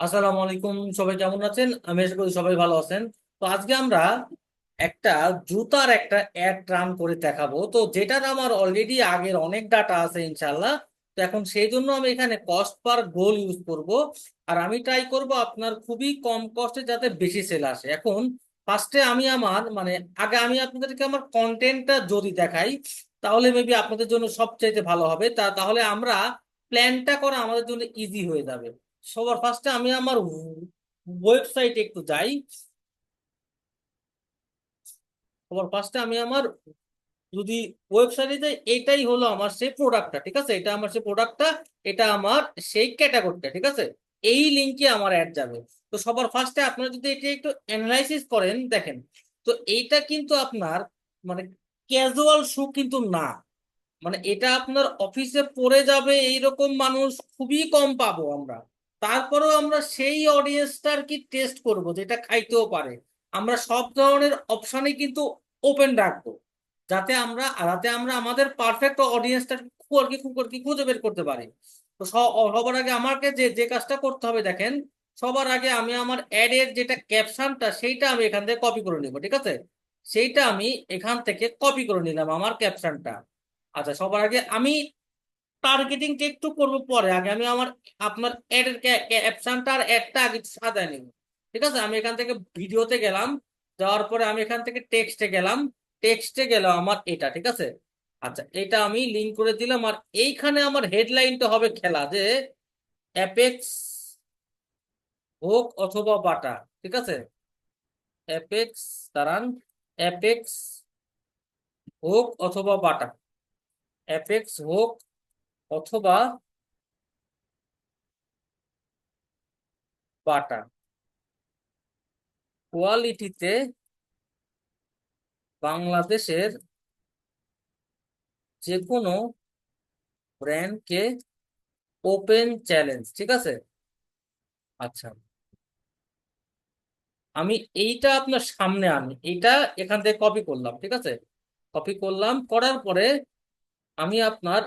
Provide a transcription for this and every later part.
আসসালামু আলাইকুম, সবাই কেমন আছেন? আমি আশা করি সবাই ভালো আছেন। তো আজকে আমরা একটা জুতার একটা অ্যাড রান করে দেখাবো। তো যেটার আমার অলরেডি আগের অনেক ডাটা আছে ইনশাল্লাহ তো এখন সেই জন্য আমি এখানে কস্ট পার গোল ইউজ করব। আর আমি ট্রাই করব আপনার খুবই কম কস্টে যাতে বেশি সেল আসে। এখন ফার্স্টে আমি আমার মানে আগে আমি আপনাদেরকে আমার কন্টেন্টটা যদি দেখাই, তাহলে মেবি আপনাদের জন্য সবচাইতে ভালো হবে। তা, তাহলে আমরা প্ল্যানটা করা আমাদের জন্য ইজি হয়ে যাবে। সবার ফার্স্টে আমি আমার ওয়েবসাইটে একটু যাই। সবার ফার্স্টে আমি আমার যদি ওয়েবসাইটে যাই, এটাই হলো আমার সেই প্রোডাক্টটা ঠিক আছে? এটা আমার সেই প্রোডাক্টটা এটা আমার সেই ক্যাটাগরিটা ঠিক আছে? এই লিঙ্কে আমার অ্যাড যাবে। তো সবার ফার্স্টে আপনারা যদি এটা একটু অ্যানালাইসিস করেন, দেখেন, তো এইটা কিন্তু আপনার মানে ক্যাজুয়াল শু কিন্তু না। মানে এটা আপনার অফিসে পড়ে যাবে, এইরকম মানুষ খুবই কম পাবো আমরা। তারপরেও আমরা সেই অডিয়েন্সটার কি টেস্ট করব, যেটা খাইতেও পারে? আমরা সব ধরনের অপশনই কিন্তু ওপেন রাখব, যাতে আমরা যাতে আমরা আমাদের পারফেক্ট অডিয়েন্সটা আর কি আর কি খুঁজে বের করতে পারি। তো সবার আগে আমাকে যে যে কাজটা করতে হবে দেখেন, সবার আগে আমি আমার অ্যাড এর যেটা ক্যাপশনটা সেইটা আমি এখান থেকে কপি করে নিব, ঠিক আছে? সেইটা আমি এখান থেকে কপি করে নিলাম আমার ক্যাপশনটা আচ্ছা সবার আগে আমি টার্গেটিংটা একটু করব পরে। আগে আমি আমার, আপনার অ্যাড এর ক্যাপশনটা আর অ্যাডটা আগে সাজায় নিব। ঠিক আছে? আমি এখান থেকে ভিডিওতে গেলাম। যাওয়ার পরে আমি এখান থেকে টেক্সটে গেলাম। টেক্সটে গেল আমার এটা, ঠিক আছে? আচ্ছা এটা আমি লিঙ্ক করে দিলাম। আর এইখানে আমার হেডলাইনটা হবে খেলা, যে অ্যাপেক্স হোক অথবা বাটা, ঠিক আছে? অ্যাপেক্স দাঁড়ান। অ্যাপেক্স হোক অথবা বাটা। অ্যাপেক্স হোক অথবা বাটা কোয়ালিটিতে বাংলাদেশের যে কোনো ব্র্যান্ডকে ওপেন চ্যালেঞ্জ, ঠিক আছে? আচ্ছা। আমি এইটা আপনার সামনে আনি, এইটা এখান থেকে কপি করলাম, ঠিক আছে? কপি করলাম, করার পরে আমি আপনার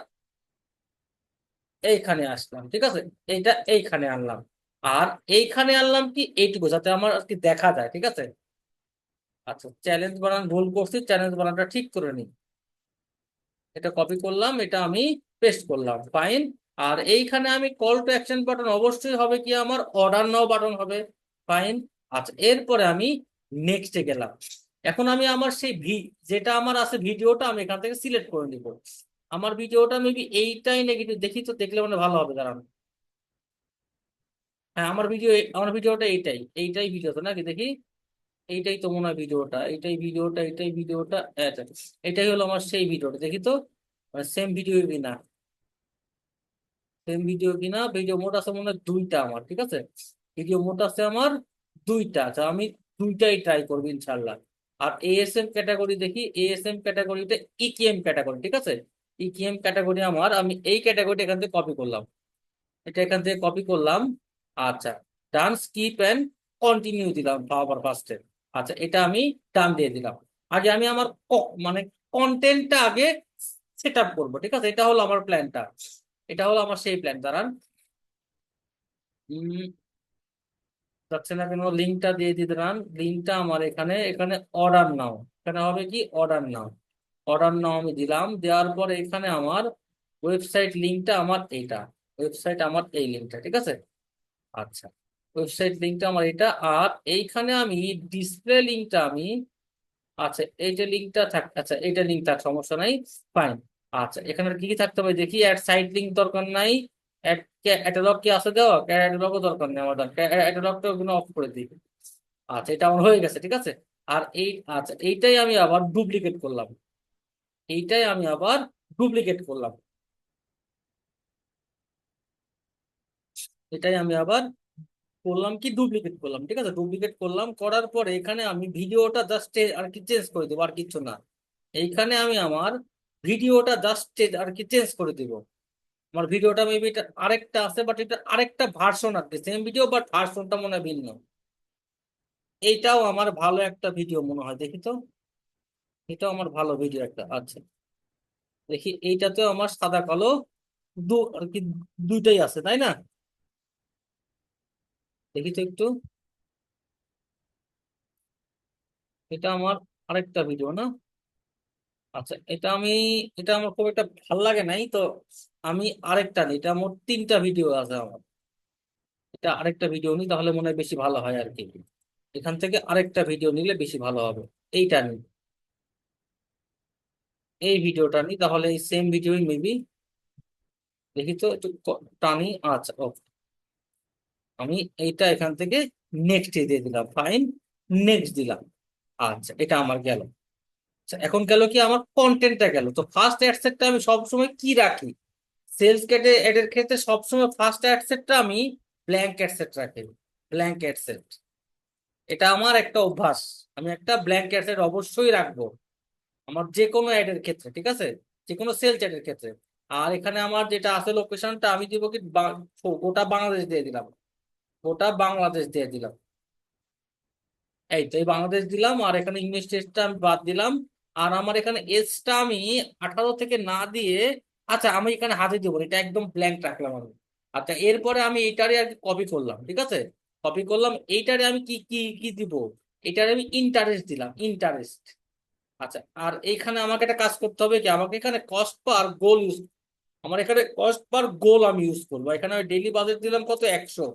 এইখানে আসলাম, ঠিক আছে? এইটা এইখানে আনলাম। আর এইখানে আনলাম কি? এইটুকু, যাতে আমার আর কি দেখা যায়, ঠিক আছে? আচ্ছা চ্যালেঞ্জ বানান, ভুল করছি চ্যালেঞ্জ বানানটা ঠিক করে নিই। এটা কপি করলাম, এটা আমি পেস্ট করলাম ফাইন আর এইখানে আমি কল টু অ্যাকশন বাটন অবশ্যই হবে কি? আমার অর্ডার নাও বাটন হবে ফাইন আচ্ছা এরপরে আমি নেক্সটে গেলাম। এখন আমি আমার সেই ভি, যেটা আমার আছে ভিডিওটা আমি এখান থেকে সিলেক্ট করে নিব। আমার ভিডিওটা মেবি এইটাই নেগেটিভ দেখি তো দেখলে মানে ভালো হবে দাঁড়ান হ্যাঁ আমার ভিডিও, আমার ভিডিওটা এইটাই এইটাই ভিডিও তো নাকি? দেখি, এইটাই তো মনে হয় ভিডিওটা, এইটাই ভিডিওটা এইটাই ভিডিওটা আচ্ছা এটাই হলো আমার সেই ভিডিওটা, দেখি তো মানে সেম ভিডিও কিনা সেম ভিডিও কিনা ভিডিও মোড আছে মনে হয় দুইটা আমার, ঠিক আছে? ভিডিও মোড আছে আমার দুইটা আচ্ছা আমি দুইটাই ট্রাই করব ইনশাল্লাহ আর এএসএম ক্যাটাগরি দেখি এএসএম ক্যাটাগরিতে ইকেএম ক্যাটাগরি ঠিক আছে? ইকেএম ক্যাটাগরি আমার, আমি এই ক্যাটাগরিটা এখান থেকে কপি করলাম। এটা এখান থেকে কপি করলাম। আচ্ছা ডান স্কিপ অ্যান্ড কন্টিনিউ দিলাম পাওয়ার ফার্স্টে আচ্ছা এটা আমি ডান দিয়ে দিলাম। আগে আমি আমার মানে কন্টেন্টটা আগে সেট আপ করব, ঠিক আছে? এটা হলো আমার প্ল্যানটা এটা হলো আমার সেই প্ল্যান দাঁড়ান। যাচ্ছে না কেন? লিঙ্কটা দিয়ে দিতে লিঙ্কটা আমার এখানে এখানে অর্ডার নাও এখানে হবে কি? অর্ডার নাও অর্ডার নাও আমি দিলাম। দেওয়ার পর এখানে আমার ওয়েবসাইট লিঙ্কটা আমার এইটা। ওয়েবসাইট আমার এই লিঙ্কটা ঠিক আছে? আচ্ছা ওয়েবসাইট লিঙ্কটা আমার এটা আর এইখানে আমি ডিসপ্লে লিঙ্কটা আমি আচ্ছা এইটা লিঙ্কটা থাক আচ্ছা এইটা লিঙ্ক সমস্যা নাই ফাইন আচ্ছা এখানে কি কি থাকতে হবে দেখি অ্যাড সাইট লিঙ্ক দরকার নাই। ক্যাটালগ কি আছে দেওয়া? ক্যাটালগও দরকার নেই আমার ক্যাটালগটা ওগুলো অফ করে দিই। আচ্ছা এটা আমার হয়ে গেছে, ঠিক আছে? আর এই আচ্ছা এইটাই আমি আবার ডুপ্লিকেট করলাম। এইটাই আমি আবার ডুপ্লিকেট করলাম। এটাই আমি আবার করলাম কি ডুপ্লিকেট করলাম, ঠিক আছে? ডুপ্লিকেট করলাম, করার পরে এখানে আমি ভিডিওটা জাস্ট আর কি চেঞ্জ করে দেবো, আর কিছু না। এইখানে আমি আমার ভিডিওটা জাস্ট আর কি চেঞ্জ করে দিব। আমার ভিডিওটা মেবি এটা আরেকটা আছে বাট এটা আরেকটা ভার্সন আর কি সেম ভিডিও বাট ভার্সনটা মনে হয় ভিন্ন। এইটাও আমার ভালো একটা ভিডিও মনে হয়, দেখি তো। এটাও আমার ভালো ভিডিও একটা আচ্ছা। দেখি, এইটাতেও আমার সাদা, কালো দু, আর কি দুইটাই আছে, তাই না? দেখি তো একটু। এটা আমার আরেকটা ভিডিও না? আচ্ছা এটা আমি, এটা আমার খুব একটা ভালো লাগে নাই, তো আমি আরেকটা নিই, এটা মোট তিনটা ভিডিও আছে আমার। এটা আরেকটা ভিডিও নিই তাহলে মনে হয় বেশি ভালো হয় আর কি। এখান থেকে আরেকটা ভিডিও নিলে বেশি ভালো হবে, এইটা নিই এই ভিডিওটা নিই তাহলে এই সেম ভিডিওই মেবি দেখি তো একটু টানি আচ্ছা ওকে আমি এইটা এখান থেকে নেক্সট দিয়ে দিলাম ফাইন নেক্সট দিলাম। আচ্ছা এটা আমার গেল। আচ্ছা এখন গেল কি আমার কন্টেন্টটা গেল। তো ফার্স্ট অ্যাডসেটটা আমি সবসময় কি রাখি? সেলস ক্যাটে এডের ক্ষেত্রে সবসময় ফার্স্ট অ্যাডসেটটা আমি ব্ল্যাঙ্ক অ্যাডসেট রাখি। ব্ল্যাঙ্ক অ্যাডসেট এটা আমার একটা অভ্যাস। আমি একটা ব্ল্যাঙ্ক অ্যাডসেট অবশ্যই রাখব। আমার যে কোনো অ্যাডের ক্ষেত্রে, ঠিক আছে? যে কোনো সেলস অ্যাডের ক্ষেত্রে। আর এখানে আমার যেটা আছে লোকেশনটা আমি দিব কি গোটা বাংলাদেশ দিয়ে দিলাম। গোটা বাংলাদেশ দিয়ে দিলাম। এই তো এই বাংলাদেশ দিলাম, আর এখানে ইংলিশ টেস্টটা আমি বাদ দিলাম। আর আমার এখানে এজটা আমি আঠারো থেকে না দিয়ে আচ্ছা আমি এখানে হাতে দেবো, এটা একদম ব্ল্যাঙ্ক রাখলাম আমি। আচ্ছা এরপরে আমি এইটারে আর কপি করলাম, ঠিক আছে? কপি করলাম, এইটারে আমি কি কি কি দিব? এটারে আমি ইন্টারেস্ট দিলাম ইন্টারেস্ট আচ্ছা আর এইখানে আমাকে একটা কাজ করতে হবে কি, আমাকে এখানে কস্ট পার গোল ইউজ আমার এখানে কস্ট পার গোল আমি ইউজ করব। এখানে আমি ডেইলি বাজেট দিলাম কত? একশো।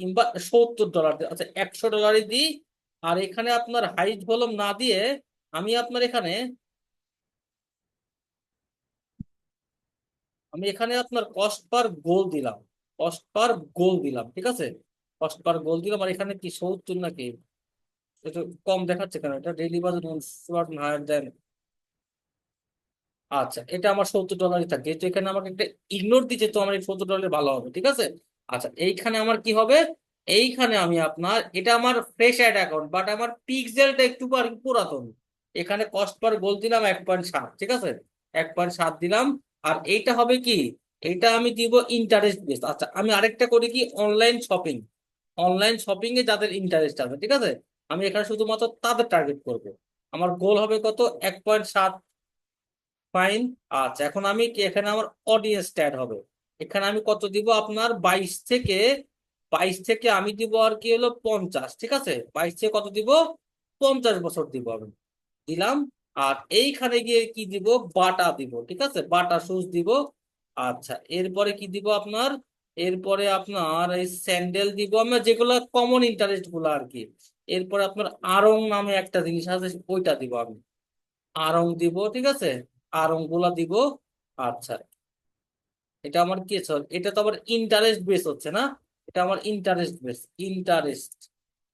কিংবা সত্তর ডলার আচ্ছা একশো ডলারই দিই। আর এখানে আপনার হাইট ভলিউম না দিয়ে আমি আপনার এখানে, আমি এখানে আপনার কস্ট পার গোল দিলাম। কস্ট পার গোল দিলাম, ঠিক আছে? কস্ট পার গোল দিলাম, আর এখানে কি সত্তর নাকি? একটু কম দেখাচ্ছে কেন? এটা ডেইলি বাজেট হায়ার দেন। আচ্ছা এটা আমার সত্তর ডলারই থাকে যেহেতু এখানে আমাকে একটা ইগনোর দিচ্ছে, তো আমার এই সত্তর ডলারে ভালো হবে, ঠিক আছে? আচ্ছা এইখানে আমার কি হবে? এইখানে আমি আপনার, এটা আমার ফ্রেশ অ্যাড অ্যাকাউন্ট বাট আমার পিক্সেলটা একটু আর কি পুরাতন। এখানে কস্ট পার গোল দিলাম এক পয়েন্ট সাত, ঠিক আছে? এক পয়েন্ট সাত দিলাম, আর এইটা হবে কি? এইটা আমি দিব ইন্টারেস্ট বেস আচ্ছা আমি আরেকটা করি কি? অনলাইন শপিং অনলাইন শপিং এ যাদের ইন্টারেস্ট আছে, ঠিক আছে? আমি এখানে শুধুমাত্র তাদের টার্গেট করব। আমার গোল হবে কত? এক পয়েন্ট সাত ফাইন আচ্ছা এখন আমি এখানে আমার অডিয়েন্স অ্যাড হবে? এখানে আমি কত দিব? আপনার বাইশ থেকে বাইশ থেকে আমি দিব আর কি হলো পঞ্চাশ, ঠিক আছে? বাইশ থেকে কত দিব? পঞ্চাশ বছর দিব আমি। দিলাম, আর এইখানে গিয়ে কি দিব? বাটা দিব, ঠিক আছে? বাটা শুজ দিব। আচ্ছা এরপরে কি দিব আপনার? এরপরে আপনার এই স্যান্ডেল দিব আমরা, যেগুলো কমন ইন্টারেস্টগুলো আর কি। এরপরে আপনার আরং নামে একটা জিনিস আছে, ওইটা দিব আমি। আরং দিব, ঠিক আছে? আরংগুলা দিব আচ্ছা। এটা আমার কি? এটা তো আবার ইন্টারেস্ট বেস হচ্ছে না? এটা আমার interest base interest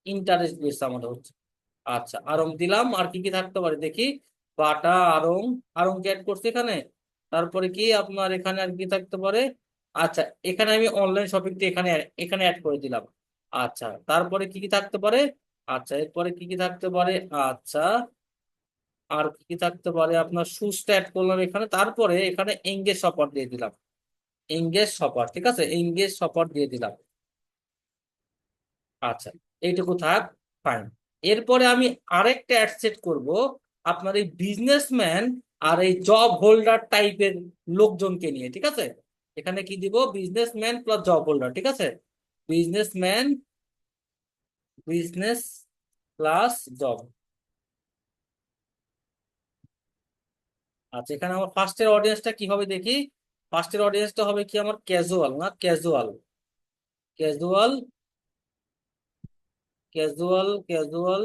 interest base আমার হচ্ছে। আচ্ছা আরং দিলাম, আর কি কি থাকতে পারে দেখি। বাটা, আরং আরং কি অ্যাড করছি এখানে? তারপরে কি আপনার এখানে আর কি থাকতে পারে? আচ্ছা এখানে আমি অনলাইন শপিংটা এখানে এখানে অ্যাড করে দিলাম। আচ্ছা তারপরে কি কি থাকতে পারে? আচ্ছা এরপরে কি কি থাকতে পারে? আচ্ছা আর কি কি থাকতে পারে আপনার শুজটা অ্যাড করলাম এখানে। তারপরে এখানে এঙ্গেজ শপার দিয়ে দিলাম। এঙ্গেজ শপার ঠিক আছে? এঙ্গেজ শপার দিয়ে দিলাম। আচ্ছা এইটুকু থাক ফাইন এরপরে আমি আরেকটা অ্যাড সেট করব। আপনার এই বিজনেসম্যান আর এই জব হোল্ডার টাইপের লোকজনকে নিয়ে, ঠিক আছে? এখানে কি দিব? বিজনেসম্যান প্লাস জব হোল্ডার ঠিক আছে? Businessman business plus job. আচ্ছা এখানে আমার ফার্স্টের অডিয়েন্সটা কি হবে দেখি? ফার্স্টের অডিয়েন্সটা হবে কি আমার ক্যাজুয়াল না casual casual casual casual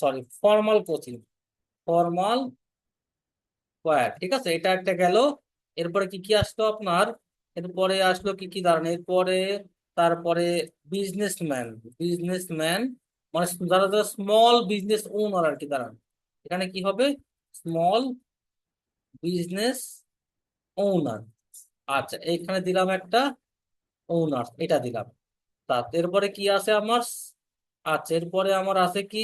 sorry formal coaching formal wear ঠিক আছে? এটা একটা গেল। এরপরে কি কি আসলো আপনার? এরপরে আসলো কি কি দাঁড়ান? এরপরে তারপরে বিজনেসম্যান বিজনেসম্যান মানে যারা যারা স্মল বিজনেস ওনার আর কি দাঁড়ান। এখানে কি হবে? স্মল বিজনেস ওনার আচ্ছা এখানে দিলাম একটা ওনার এটা দিলাম। তা এরপরে কি আছে আমার? আচ্ছা এরপরে আমার আছে কি?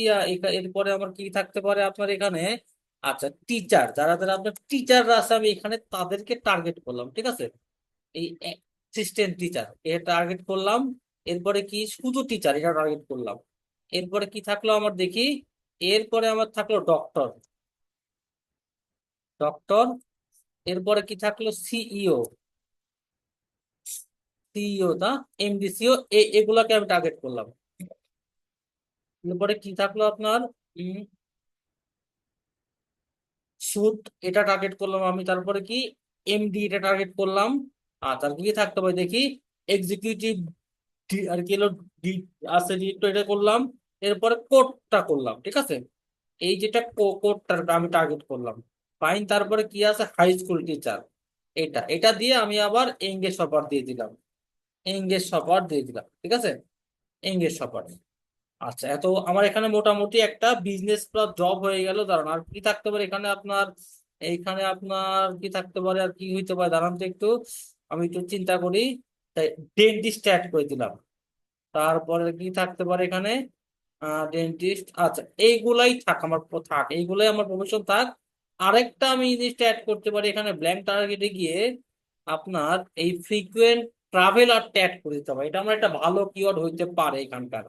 এরপরে আমার কি থাকতে পারে আপনার এখানে? আচ্ছা টিচার যারা যারা আপনার টিচাররা আছে, আমি এখানে তাদেরকে টার্গেট করলাম, ঠিক আছে? এই অ্যাসিস্ট্যান্ট টিচার এটা টার্গেট করলাম, এরপরে কি? শুধু টিচার এটা টার্গেট করলাম। এরপরে কি থাকল আমার দেখি? এরপরে আমার থাকল ডক্টর ডক্টর এরপরে কি থাকল? সিইও সিইও না এমডি সিইও এগুলাকে আমি টার্গেট করলাম। এরপরে কি থাকল আপনার? সুদ এটা টার্গেট করলাম আমি। তারপরে কি? এমডি এটা টার্গেট করলাম। আর তার কি থাকতে পারে দেখি? এক্সিকিউটিভ আর কি হলো? ডি- আছে এটা করলাম, এরপরে কোডটা করলাম, ঠিক আছে? এই যেটা কোডটা আমি টার্গেট করলাম। ফাইন তারপরে কি আছে? হাই স্কুল টিচার এটা। এটা দিয়ে আমি আবার এঙ্গেজ শপার দিয়ে দিলাম। এঙ্গেজ শপার দিয়ে দিলাম, ঠিক আছে? এঙ্গেজ শপার আচ্ছা এত আমার এখানে মোটামুটি একটা বিজনেস প্লাস জব হয়ে গেল, দাঁড়ান। আর কি থাকতে পারে এখানে আপনার? এইখানে আপনার কি থাকতে পারে? আর কি হইতে পারে? দাঁড়ান তো একটু। আমি একটু চিন্তা করি, তাই ডেন্টিস্ট অ্যাড করে দিলাম। তারপরে কি থাকতে পারে এখানে? ডেন্টিস্ট আচ্ছা এইগুলাই থাক আমার থাক, এইগুলাই আমার প্রফেশন থাক। আরেকটা আমি জিনিসটা অ্যাড করতে পারি এখানে ব্ল্যাঙ্ক টার্গেটে গিয়ে আপনার এই ফ্রিকুয়েন্ট ট্রাভেলারটা অ্যাড করে দিতে হবে। এটা আমার একটা ভালো কিওয়ার্ড হইতে পারে এখানকার।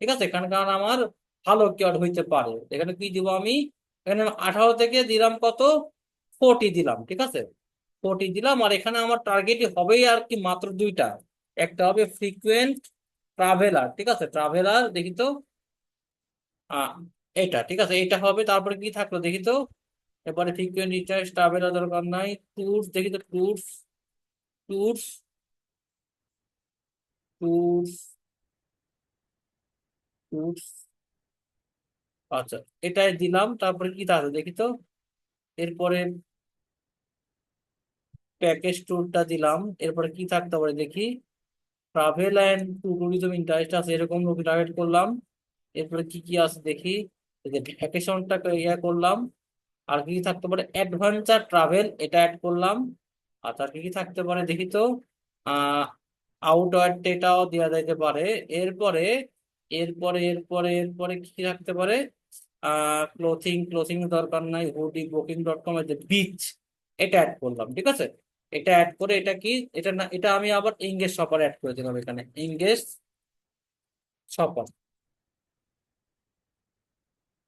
ঠিক আছে? এখানকার আমার ভালো কিওয়ার্ড হইতে পারে। এখানে কি দিব আমি? এখানে আঠারো থেকে দিলাম কত? ফোরটি দিলাম। ঠিক আছে? ফোরটি দিলাম, আর এখানে আমার টার্গেটই হবেই আর কি মাত্র দুইটা। একটা হবে ফ্রিকুয়েন্ট ট্রাভেলার ঠিক আছে? ট্রাভেলার দেখি তো। এটা, ঠিক আছে? এটা হবে, তারপরে কি থাকল দেখি তো? এরপরে ফ্রিকুয়েন্ট রিচার্জ ট্রাভেলার দরকার নাই ট্যুরস দেখি তো ট্যুরস ট্যুরস ট্যুরস ট্যুরস আচ্ছা এটাই দিলাম, তারপরে কি থাকল দেখি তো? এরপরে প্যাকেজ ট্যুরটা দিলাম। এরপরে কি থাকতে পারে দেখি? ট্রাভেল অ্যান্ড ট্যুরিজম ইন্টারেস্ট আছে, এরকম লোক টার্গেট করলাম। এরপরে কি কি আছে দেখি? ভ্যাকেশনটা ইয়ে করলাম। আর কি কি থাকতে পারে? অ্যাডভেঞ্চার ট্রাভেল এটা অ্যাড করলাম। আর তার কি কি থাকতে পারে দেখি তো? আহ আউটওয়ার্ড এটাও দেওয়া যাইতে পারে। এরপরে এরপরে এরপরে এরপরে কি কি থাকতে পারে? ক্লোথিং ক্লোথিং দরকার নাই। Hoodie booking dot com beach এটা অ্যাড করলাম, ঠিক আছে? এটা অ্যাড করে এটা কি? এটা না, এটা আমি আবার ইংগেজ শপার অ্যাড করে দিলাম এখানে। ইংগেজ শপার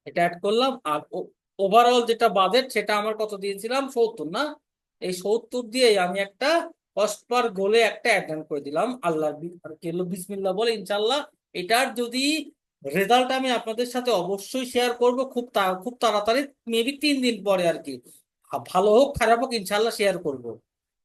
এটা অ্যাড করলাম আর ওভারঅল যেটা বাজেট সেটা আমার কত দিয়েছিলাম? সত্তর, না? এই সত্তর দিয়ে আমি একটা কস্ট পার গোলে একটা অ্যাটেন্ড করে দিলাম। আল্লাহ কেলো বিসমিল্লাহ বলে ইনশাল্লাহ এটার যদি রেজাল্ট আমি আপনাদের সাথে অবশ্যই শেয়ার করব খুব খুব তাড়াতাড়ি মেবি তিন দিন পরে আর কি। ভালো হোক, খারাপ হোক ইনশাল্লাহ শেয়ার করব।